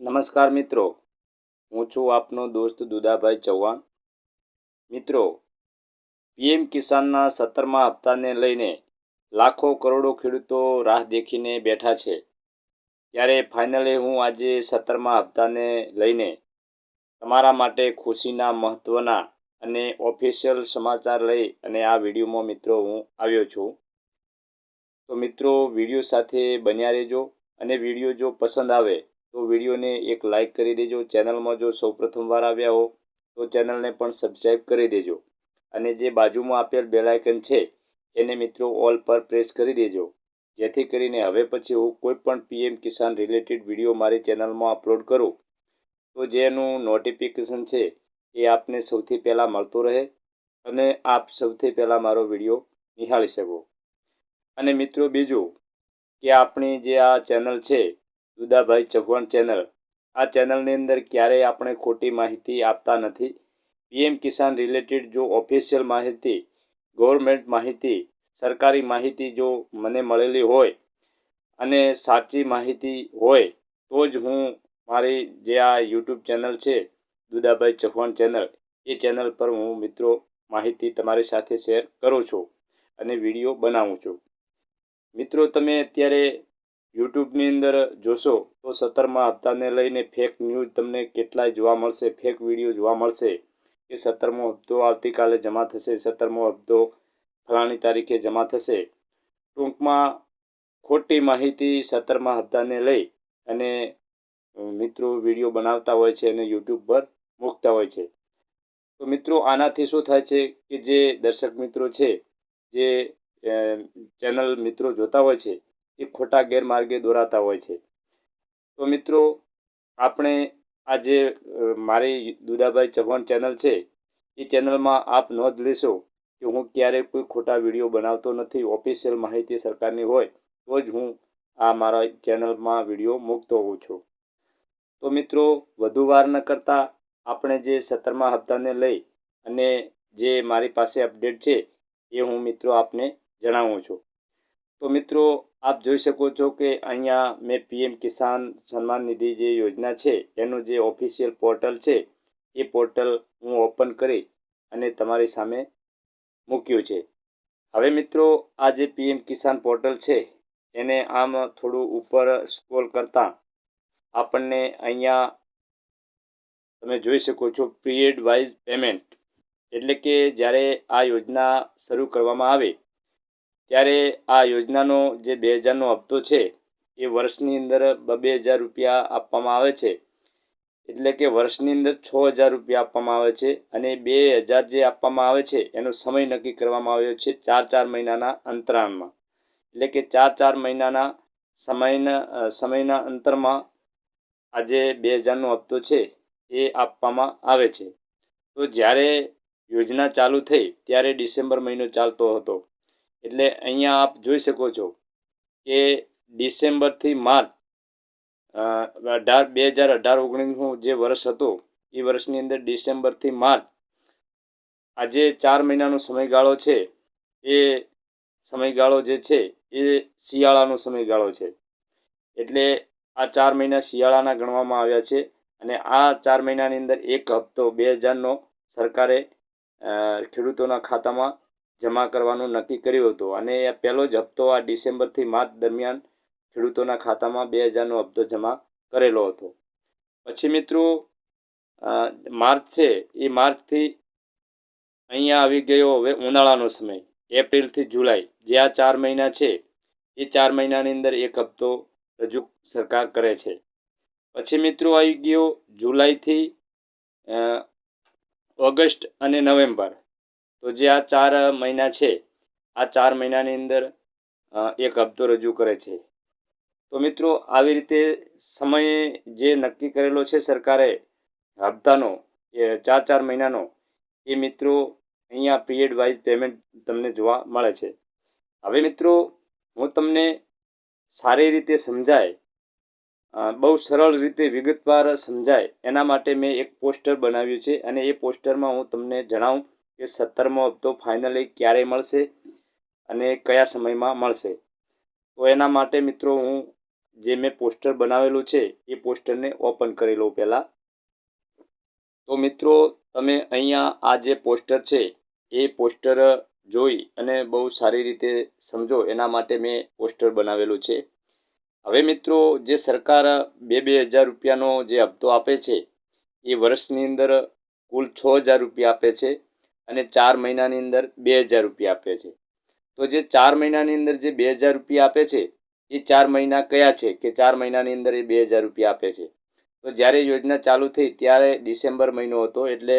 નમસ્કાર મિત્રો. હું છું આપનો દોસ્ત દુદાભાઈ ચૌહાણ. મિત્રો, પીએમ કિસાનના સત્તરમા હપ્તાને લઈને લાખો કરોડો ખેડૂતો રાહ દેખીને બેઠા છે. ત્યારે ફાઇનલી હું આજે સત્તરમા હપ્તાને લઈને તમારા માટે ખુશીના મહત્ત્વના અને ઓફિશિયલ સમાચાર લઈ અને આ વિડીયોમાં મિત્રો હું આવ્યો છું. તો મિત્રો, વીડિયો સાથે બન્યા રહેજો અને વીડિયો જો પસંદ આવે તો વિડીયોને એક લાઇક કરી દેજો. ચેનલમાં જો સૌ પ્રથમવાર આવ્યા હો, તો ચેનલને પણ સબસ્ક્રાઈબ કરી દેજો. અને જે બાજુમાં આપેલ બેલાયકન છે, એને મિત્રો ઓલ પર પ્રેસ કરી દેજો. જેથી કરીને હવે પછી હું કોઈ પણ પીએમ કિસાન રિલેટેડ વીડિયો મારી ચેનલમાં અપલોડ કરું. તો જેનું નોટિફિકેશન છે, એ આપને સૌથી પહેલાં મળતો રહે અને આપ સૌથી પહેલાં મારો વીડિયો નિહાળી શકો. અને મિત્રો બીજું કે આપણી જે આ ચેનલ છે દુદાભાઈ ચૌહાણ ચેનલ. આ ચેનલની અંદર ક્યારેય આપણે ખોટી માહિતી આપતા નથી. પીએમ કિસાન રિલેટેડ જો ઓફિશિયલ માહિતી, ગવર્મેન્ટ માહિતી, સરકારી માહિતી જો મને મળેલી હોય અને સાચી માહિતી હોય, તો જ હું મારી જે આ યુટ્યુબ ચેનલ છે, દુદાભાઈ ચૌહાણ ચેનલ, એ ચેનલ પર હું મિત્રો માહિતી તમારી સાથે શેર કરું છું અને વીડિયો બનાવું છું. મિત્રો, તમે અત્યારે યુટ્યુબની અંદર જોશો તો સત્તરમા હપ્તાને લઈને ફેક ન્યૂઝ તમને કેટલાય જોવા મળશે. ફેક વીડિયો જોવા મળશે કે સત્તરમો હપ્તો આવતીકાલે જમા થશે, સત્તરમો હપ્તો ફલાણી તારીખે જમા થશે. ટૂંકમાં ખોટી માહિતી સત્તરમા હપ્તાને લઈ અને મિત્રો વીડિયો બનાવતા હોય છે અને યુટ્યુબ પર મૂકતા હોય છે. તો મિત્રો આનાથી શું થાય છે કે જે દર્શક મિત્રો છે, જે ચેનલ મિત્રો જોતા હોય છે એ ખોટા ગેરમાર્ગે દોરાતા હોય છે. તો મિત્રો, આપણે આ જે મારી દુદાભાઈ ચૌહાણ ચેનલ છે, એ ચેનલમાં આપ નોંધ લેશો કે હું ક્યારેય કોઈ ખોટા વીડિયો બનાવતો નથી. ઓફિશિયલ માહિતી સરકારની હોય, તો જ હું આ મારા ચેનલમાં વીડિયો મૂકતો હોઉં છું. તો મિત્રો, વધુ વાર ન કરતાં આપણે જે સત્તરમા હપ્તાને લઈ અને જે મારી પાસે અપડેટ છે, એ હું મિત્રો આપને જણાવું છું. તો મિત્રો, આપ જોઈ શકો છો કે અહીંયા મેં પીએમ કિસાન સન્માન નિધિ જે યોજના છે, એનું જે ઓફિશિયલ પોર્ટલ છે, એ પોર્ટલ હું ઓપન કરી અને તમારી સામે મૂક્યું છે. હવે મિત્રો, આ જે પીએમ કિસાન પોર્ટલ છે, એને આમ થોડું ઉપર સ્ક્રોલ કરતાં આપણને અહીંયા તમે જોઈ શકો છો પીરિયડ વાઇઝ પેમેન્ટ એટલે કે જ્યારે આ યોજના શરૂ કરવામાં આવે ત્યારે આ યોજનાનો જે બે હજારનો હપ્તો છે, એ વર્ષની અંદર બે હજાર રૂપિયા આપવામાં આવે છે. એટલે કે વર્ષની અંદર છ હજાર રૂપિયા આપવામાં આવે છે અને બે હજાર જે આપવામાં આવે છે, એનો સમય નક્કી કરવામાં આવ્યો છે ચાર ચાર મહિનાના અંતરાળમાં. એટલે કે ચાર ચાર મહિનાના સમયના સમયના અંતરમાં આજે બે હજારનો હપ્તો છે, એ આપવામાં આવે છે. તો જ્યારે યોજના ચાલુ થઈ, ત્યારે ડિસેમ્બર મહિનો ચાલતો હતો. એટલે અહીંયા આપ જોઈ શકો છો કે ડિસેમ્બરથી માર્ચ અઢાર, બે હજાર અઢાર ઓગણીસનું જે વર્ષ હતું, એ વર્ષની અંદર ડિસેમ્બરથી માર્ચ, આજે ચાર મહિનાનો સમયગાળો છે. એ સમયગાળો જે છે, એ શિયાળાનો સમયગાળો છે. એટલે આ ચાર મહિના શિયાળાના ગણવામાં આવ્યા છે અને આ ચાર મહિનાની અંદર એક હપ્તો બે હજારનો સરકારે ખેડૂતોના ખાતામાં જમા કરવાનું નક્કી કર્યું હતું. અને પહેલો જ હપ્તો આ ડિસેમ્બરથી માર્ચ દરમિયાન ખેડૂતોના ખાતામાં બે હજારનો હપ્તો જમા કરેલો હતો. પછી મિત્રો માર્ચ છે. એ માર્ચથી અહીંયા આવી ગયો હવે ઉનાળાનો સમય, એપ્રિલથી જુલાઈ. જે આ ચાર મહિના છે, એ ચાર મહિનાની અંદર એક હપ્તો રજૂ સરકાર કરે છે. પછી મિત્રો આવી ગયો જુલાઈથી ઓગસ્ટ અને નવેમ્બર. તો જે આ ચાર મહિના છે, આ ચાર મહિનાની અંદર એક હપ્તો રજૂ કરે છે. તો મિત્રો, આવી રીતે સમયે જે નક્કી કરેલો છે સરકારે, હપ્તાનો, એ ચાર ચાર મહિનાનો, એ મિત્રો અહીંયા પીરિયડ વાઇઝ પેમેન્ટ તમને જોવા મળે છે. હવે મિત્રો, હું તમને સારી રીતે સમજાય બહુ સરળ રીતે વિગતવાર સમજાય, એના માટે મેં એક પોસ્ટર બનાવ્યું છે અને એ પોસ્ટરમાં હું તમને જણાવું કે સત્તરમો હપ્તો ફાઇનલી ક્યારે મળશે અને કયા સમયમાં મળશે? તો એના માટે મિત્રો હું જે મેં પોસ્ટર બનાવેલું છે, એ પોસ્ટરને ઓપન કરી લઉં પહેલાં. તો મિત્રો, તમે અહીંયા આ જે પોસ્ટર છે, એ પોસ્ટર જોઈ અને બહુ સારી રીતે સમજો. એના માટે મેં પોસ્ટર બનાવેલું છે. હવે મિત્રો, જે સરકાર બે બે હજાર રૂપિયાનો જે હપ્તો આપે છે, એ વર્ષની અંદર કુલ છ હજાર રૂપિયા આપે છે. અને ચાર મહિનાની અંદર બે હજાર રૂપિયા આપે છે. તો જે ચાર મહિનાની અંદર જે બે હજાર રૂપિયા આપે છે, એ ચાર મહિના કયા છે? કે ચાર મહિનાની અંદર એ બે હજાર રૂપિયા આપે છે? તો જ્યારે યોજના ચાલુ થઈ ત્યારે ડિસેમ્બર મહિનો હતો, એટલે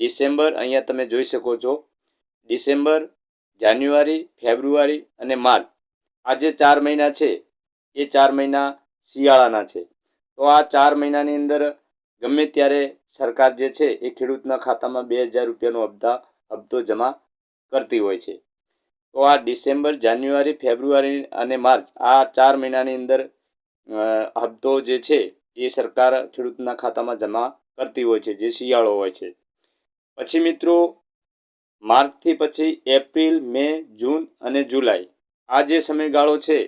ડિસેમ્બર અહીંયા તમે જોઈ શકો છો. ડિસેમ્બર, જાન્યુઆરી, ફેબ્રુઆરી અને માર્ચ. આ જે ચાર મહિના છે, એ ચાર મહિના શિયાળાના છે. તો આ ચાર મહિનાની અંદર ગમે ત્યારે સરકાર જે છે એ ખેડૂતના ખાતામાં બે હજાર રૂપિયાનો હપ્તા, હપ્તો જમા કરતી હોય છે. તો આ ડિસેમ્બર, જાન્યુઆરી, ફેબ્રુઆરી અને માર્ચ આ ચાર મહિનાની અંદર હપ્તો જે છે એ સરકાર ખેડૂતના ખાતામાં જમા કરતી હોય છે, જે શિયાળો હોય છે. પછી મિત્રો, માર્ચથી પછી એપ્રિલ, મે, જૂન અને જુલાઈ આ જે સમયગાળો છે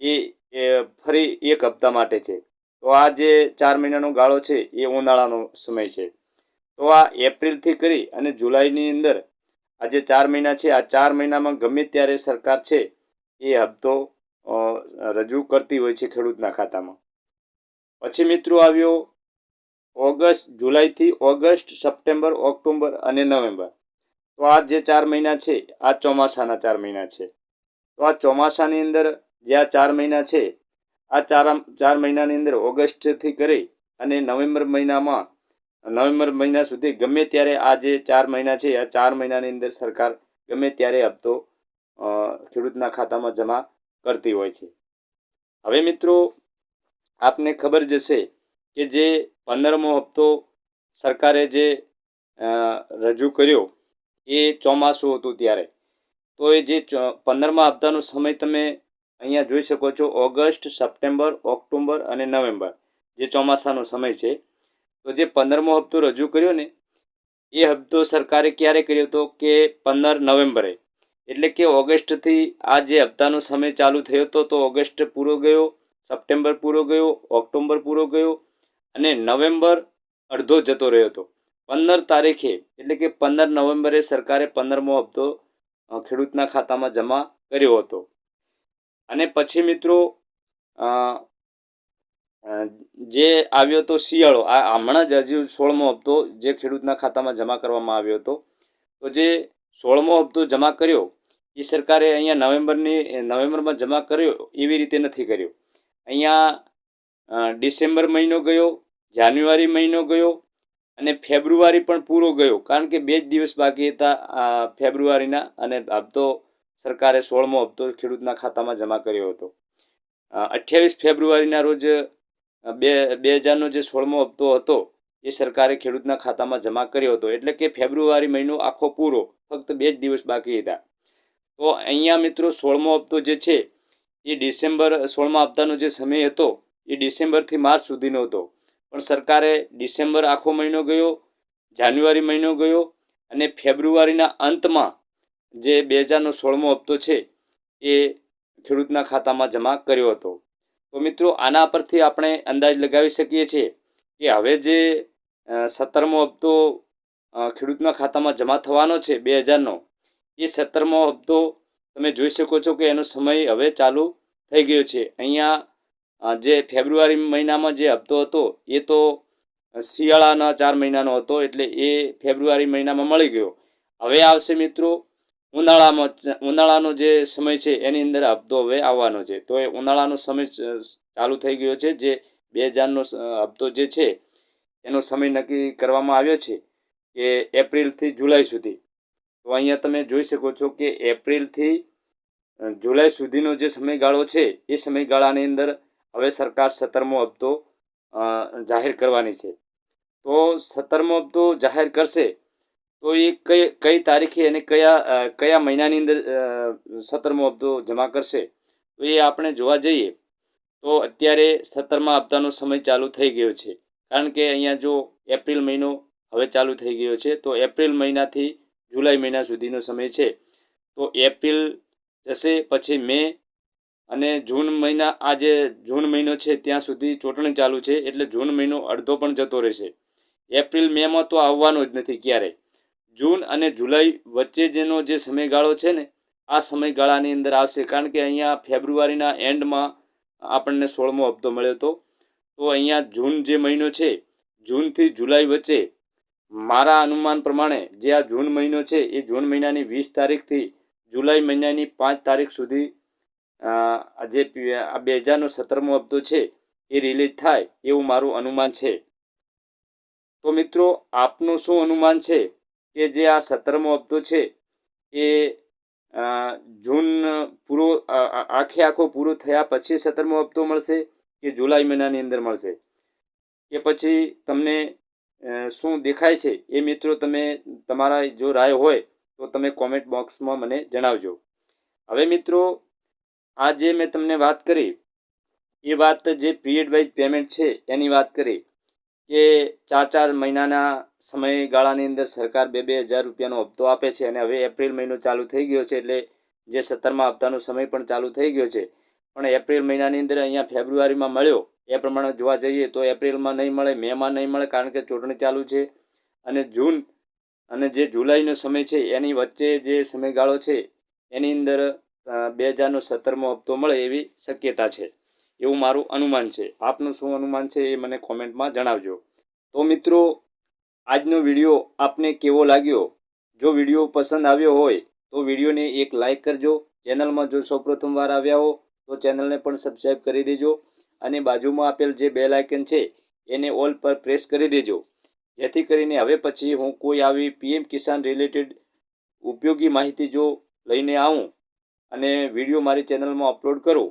એ ફરી એક હપ્તા માટે છે. તો આ જે ચાર મહિનાનો ગાળો છે, એ ઉનાળાનો સમય છે. તો આ એપ્રિલથી કરી અને જુલાઈની અંદર આ જે ચાર મહિના છે, આ ચાર મહિનામાં ગમે ત્યારે સરકાર છે, એ હપ્તો રજૂ કરતી હોય છે ખેડૂતના ખાતામાં. પછી મિત્રો આવ્યો ઓગસ્ટ, જુલાઈથી ઓગસ્ટ, સપ્ટેમ્બર ઓક્ટોબર અને નવેમ્બર. તો આ જે ચાર મહિના છે, આ ચોમાસાના ચાર મહિના છે. તો આ ચોમાસાની અંદર જે આ ચાર મહિના છે આ ચાર ચાર મહિનાની અંદર ઓગસ્ટથી કરી અને નવેમ્બર મહિનામાં નવેમ્બર મહિના સુધી ગમે ત્યારે આ જે ચાર મહિના છે, આ ચાર મહિનાની અંદર સરકાર ગમે ત્યારે હપ્તો ખેડૂતના ખાતામાં જમા કરતી હોય છે. હવે મિત્રો, આપને ખબર જશે કે જે પંદરમો હપ્તો સરકારે જે રજૂ કર્યો એ ચોમાસું હતું ત્યારે. તો એ જે પંદરમા હપ્તાનો સમય તમે અહીંયા જોઈ શકો છો ઓગસ્ટ, સપ્ટેમ્બર, ઓક્ટોબર અને નવેમ્બર જે ચોમાસાનો સમય છે. તો જે પંદરમો હપ્તો રજૂ કર્યો ને, એ હપ્તો સરકારે ક્યારે કર્યો હતો કે પંદર નવેમ્બરે. એટલે કે ઓગસ્ટથી આ જે હપ્તાનો સમય ચાલુ થયો હતો તો ઓગસ્ટ પૂરો ગયો, સપ્ટેમ્બર પૂરો ગયો, ઓક્ટોબર પૂરો ગયો અને નવેમ્બર અડધો જતો રહ્યો હતો. પંદર તારીખે, એટલે કે પંદર નવેમ્બરે સરકારે પંદરમો હપ્તો ખેડૂતના ખાતામાં જમા કર્યો હતો. અને પછી મિત્રો જે આવ્યો હતો શિયાળો, આ હમણાં જ હજી સોળમો હપ્તો જે ખેડૂતના ખાતામાં જમા કરવામાં આવ્યો હતો. તો જે સોળમો હપ્તો જમા કર્યો, એ સરકારે અહીંયા નવેમ્બરની, નવેમ્બરમાં જમા કર્યો એવી રીતે નથી કર્યો. અહીંયા ડિસેમ્બર મહિનો ગયો, જાન્યુઆરી મહિનો ગયો અને ફેબ્રુઆરી પણ પૂરો ગયો. કારણ કે બે જ દિવસ બાકી હતા ફેબ્રુઆરીના અને હપ્તો સરકારે સોળમો હપ્તો ખેડૂતના ખાતામાં જમા કર્યો હતો. અઠ્યાવીસ ફેબ્રુઆરીના રોજ બે બે હજારનો જે સોળમો હપ્તો હતો, એ સરકારે ખેડૂતના ખાતામાં જમા કર્યો હતો. એટલે કે ફેબ્રુઆરી મહિનો આખો પૂરો, ફક્ત બે જ દિવસ બાકી હતા. તો અહીંયા મિત્રો સોળમો હપ્તો જે છે, એ ડિસેમ્બર, સોળમા હપ્તાનો જે સમય હતો, એ ડિસેમ્બરથી માર્ચ સુધીનો હતો. પણ સરકારે ડિસેમ્બર આખો મહિનો ગયો, જાન્યુઆરી મહિનો ગયો, અને ફેબ્રુઆરીના અંતમાં જે બે હજારનો સોળમો હપ્તો છે, એ ખેડૂતના ખાતામાં જમા કર્યો હતો. તો મિત્રો, આના પરથી આપણે અંદાજ લગાવી શકીએ છીએ કે હવે જે સત્તરમો હપ્તો ખેડૂતના ખાતામાં જમા થવાનો છે બે હજારનો એ સત્તરમો હપ્તો તમે જોઈ શકો છો કે એનો સમય હવે ચાલુ થઈ ગયો છે. અહીંયા જે ફેબ્રુઆરી મહિનામાં જે હપ્તો હતો, એ તો શિયાળાના ચાર મહિનાનો હતો, એટલે એ ફેબ્રુઆરી મહિનામાં મળી ગયો. હવે આવશે મિત્રો ઉનાળામાં ઉનાળાનો જે સમય છે એની અંદર હપ્તો હવે આવવાનો છે. તો એ ઉનાળાનો સમય ચાલુ થઈ ગયો છે, જે બે હજારનો હપ્તો જે છે, એનો સમય નક્કી કરવામાં આવ્યો છે કે એપ્રિલથી જુલાઈ સુધી. તો અહીંયા તમે જોઈ શકો છો કે એપ્રિલથી જુલાઈ સુધીનો જે સમયગાળો છે, એ સમયગાળાની અંદર હવે સરકાર સત્તરમો હપ્તો જાહેર કરવાની છે. તો સત્તરમો હપ્તો જાહેર કરશે તો એ કઈ કઈ તારીખે અને કયા કયા મહિનાની અંદર સત્તરમો હપ્તો જમા કરશે, તો એ આપણે જોવા જઈએ. તો અત્યારે સત્તરમા હપ્તાનો સમય ચાલુ થઈ ગયો છે. કારણ કે અહીંયા જો એપ્રિલ મહિનો હવે ચાલુ થઈ ગયો છે, તો એપ્રિલ મહિનાથી જુલાઈ મહિના સુધીનો સમય છે. તો એપ્રિલ જશે, પછી મે અને જૂન મહિના, આ જે જૂન મહિનો છે ત્યાં સુધી ચૂંટણી ચાલુ છે, એટલે જૂન મહિનો અડધો પણ જતો રહેશે. એપ્રિલ મેમાં તો આવવાનો જ નથી ક્યારે જૂન અને જુલાઈ વચ્ચે જેનો જે સમયગાળો છે ને, આ સમયગાળાની અંદર આવશે. કારણ કે અહીંયા ફેબ્રુઆરીના એન્ડમાં આપણને સોળમો હપ્તો મળ્યો હતો. તો અહીંયા જૂન જે મહિનો છે જૂનથી જુલાઈ વચ્ચે મારા અનુમાન પ્રમાણે જે આ જૂન મહિનો છે, એ જૂન મહિનાની વીસ તારીખથી જુલાઈ મહિનાની પાંચ તારીખ સુધી જે આ બે હજારનો સત્તરમો હપ્તો છે, એ રિલીઝ થાય એવું મારું અનુમાન છે. તો મિત્રો, આપનું શું અનુમાન છે? કે જે આ સત્તરમો હપ્તો છે, એ જૂન પૂરો આખે આખો પૂરો થયા પછી સત્તરમો હપ્તો મળશે કે જુલાઈ મહિનાની અંદર મળશે? કે પછી તમને શું દેખાય છે? એ મિત્રો તમે, તમારા જો રાય હોય તો તમે કોમેન્ટ બોક્સમાં મને જણાવજો. હવે મિત્રો, આ જે મેં તમને વાત કરી, એ વાત જે પીરિયડ વાઇઝ પેમેન્ટ છે, એની વાત કરી. કે ચાર ચાર મહિનાના સમયગાળાની અંદર સરકાર બે બે હજાર રૂપિયાનો હપ્તો આપે છે અને હવે એપ્રિલ મહિનો ચાલુ થઈ ગયો છે એટલે જે સત્તરમા હપ્તાનો સમય પણ ચાલુ થઈ ગયો છે. પણ એપ્રિલ મહિનાની અંદર અહીંયા ફેબ્રુઆરીમાં મળ્યો. એ પ્રમાણે જોવા જઈએ તો એપ્રિલમાં નહીં મળે, મેમાં નહીં મળે કારણ કે ચૂંટણી ચાલુ છે. અને જૂન અને જે જુલાઈનો સમય છે એની વચ્ચે જે સમયગાળો છે એની અંદર બે હજારનો સત્તરમો હપ્તો મળે એવી શક્યતા છે. એવું મારું અનુમાન છે. આપનું શું અનુમાન છે એ મને કોમેન્ટમાં જણાવજો. તો મિત્રો, આજનો વીડિયો આપને કેવો લાગ્યો? જો વીડિયો પસંદ આવ્યો હોય, તો વિડીયોને એક લાઇક કરજો. ચેનલમાં જો સૌપ્રથમ વાર આવ્યા હો, તો ચેનલને પણ સબસ્ક્રાઈબ કરી દેજો અને બાજુમાં આપેલ જે બેલ આઇકન છે, એને ઓલ પર પ્રેસ કરી દેજો. જેથી કરીને હવે પછી હું કોઈ આવી પીએમ કિસાન રિલેટેડ ઉપયોગી માહિતી જો લઈને આવું અને વીડિયો મારી ચેનલમાં અપલોડ કરું